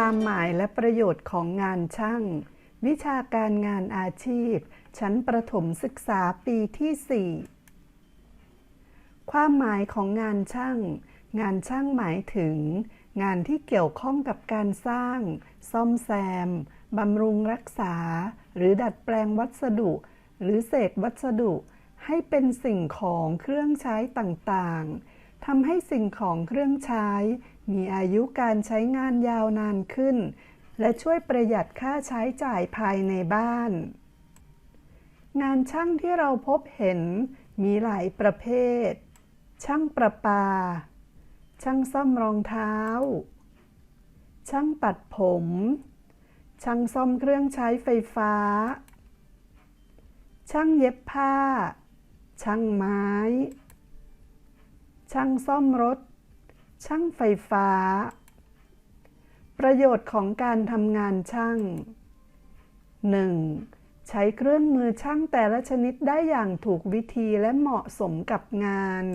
ความหมายและประโยชน์ของงานช่าง วิชาการงานอาชีพ ชั้นประถมศึกษาปีที่ 4 ความหมายของงานช่าง งานช่างหมายถึง งานที่เกี่ยวข้องกับการสร้าง ซ่อมแซม บำรุงรักษา หรือดัดแปลงวัสดุ หรือเศษวัสดุ ให้เป็นสิ่งของเครื่องใช้ต่างๆ ทำให้สิ่งของเครื่องใช้ มีอายุการใช้งานยาวนานขึ้น และช่วยประหยัดค่าใช้จ่ายภายในบ้าน งานช่างที่เราพบเห็นมีหลายประเภท ช่างประปา ช่างซ่อมรองเท้า ช่างตัดผม ช่างซ่อมเครื่องใช้ไฟฟ้า ช่างเย็บผ้า ช่างไม้ ช่างซ่อมรถ ช่างไฟฟ้า ประโยชน์ของการทำงานช่าง 1. ใช้เครื่องมือช่างแต่ละชนิดได้อย่างถูกวิธีและเหมาะสมกับงาน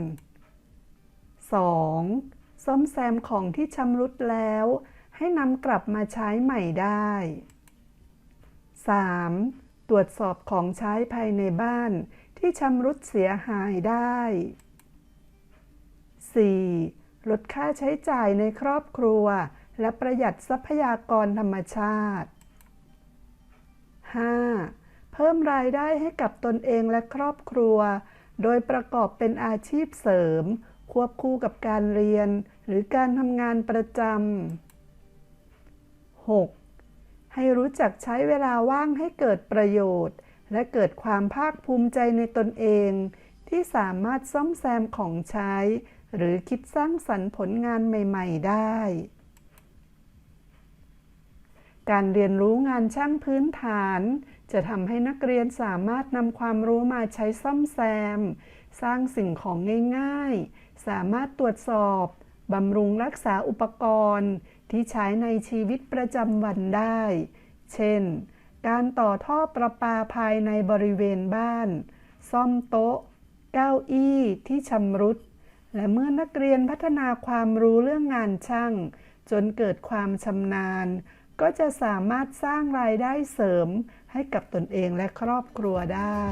2. ซ่อมแซมของที่ชำรุดแล้ว ให้นำกลับมาใช้ใหม่ได้ 3. ตรวจสอบของใช้ภายในบ้านที่ชำรุดเสียหายได้ 4. ลดค่าใช้จ่ายในครอบครัว และประหยัดทรัพยากรธรรมชาติ 5. เพิ่มรายได้ให้กับตนเองและครอบครัว โดยประกอบเป็นอาชีพเสริม ควบคู่กับการเรียน หรือการทำงานประจำ 6. ให้รู้จักใช้เวลาว่างให้เกิดประโยชน์ และเกิดความภาคภูมิใจในตนเอง ที่สามารถซ่อมแซมของใช้ หรือคิดสร้างสรรค์ผลงานใหม่ ๆ ได้ การเรียนรู้งานช่างพื้นฐาน จะทำให้นักเรียนสามารถนำความรู้มาใช้ซ่อมแซม สร้างสิ่งของง่าย ๆ สามารถตรวจสอบบำรุงรักษาอุปกรณ์ที่ใช้ในชีวิตประจำวันได้ เช่น การต่อท่อประปาภายในบริเวณบ้าน ซ่อมโต๊ะ เก้าอี้ที่ชำรุด และเมื่อนักเรียนพัฒนาความรู้เรื่องงานช่าง จนเกิดความชำนาญ ก็จะสามารถสร้างรายได้เสริมให้กับตนเองและครอบครัวได้